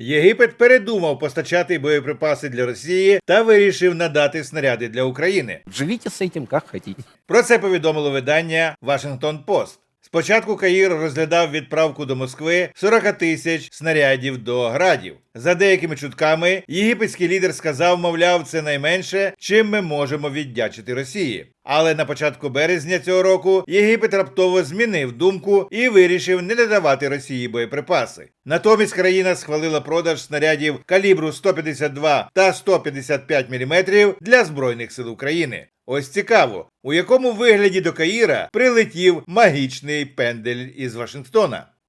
Єгипет передумав постачати боєприпаси для Росії та вирішив надати снаряди для України. Живіть з цим, як хочете. Про це повідомило видання Вашингтон Пост. Спочатку Каїр розглядав відправку до Москви 40 тисяч снарядів до градів. За деякими чутками, єгипетський лідер сказав, мовляв, це найменше, чим ми можемо віддячити Росії. Але на початку березня цього року Єгипет раптово змінив думку і вирішив не надавати Росії боєприпаси. Натомість країна схвалила продаж снарядів калібру 152 та 155 мм для збройних сил України. Ось цікаво, у якому вигляді до Каїра прилетів магічний пендель із Вашингтона.